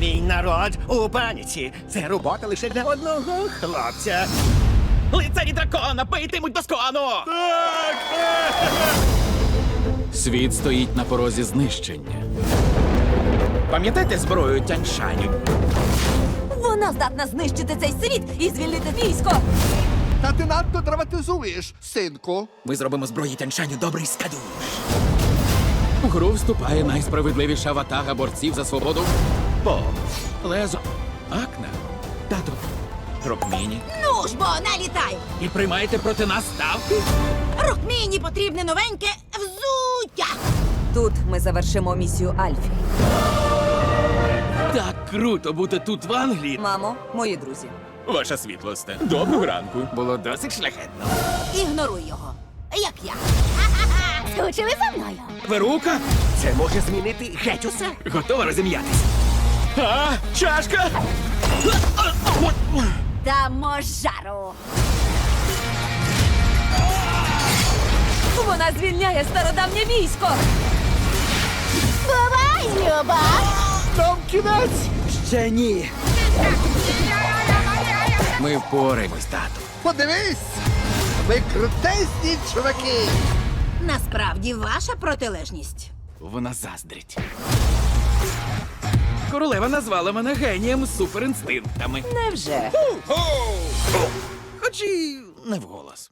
Мій народ у паніці. Це робота лише для одного хлопця. Лицарі дракона битимуть до скону! Світ стоїть на порозі знищення. Пам'ятаєте зброю Тяньшаню? Вона здатна знищити цей світ і звільнити військо. Та ти надто драматизуєш, синку. Ми зробимо зброї Тяньшаню добрий скадуш. У гру вступає найсправедливіша ватага борців за свободу. По Лезо, Акна, Тато, Рокміні. Ну ж бо, налітай! І приймаєте проти нас ставки? Рухміні потрібне новеньке взуття! Тут ми завершимо місію Альфі. Так круто бути тут в Англії. Мамо, мої друзі. Ваша світлосте. Доброго ранку. Було досить шляхетно. Ігноруй його. Як я. Скучили за мною. Верука, Це може змінити геть усе. готова розім'ятись. А, чашка! Дамо жару. Вона звільняє стародавнє військо. Бувай, Люба! Нам кінець! Ще ні. Ми впораємось, тату. Подивись! Ви крутесні чуваки! Насправді ваша протилежність. Вона заздрить. Королева назвала мене генієм з суперінстинктами. Невже? Хоч і не вголос.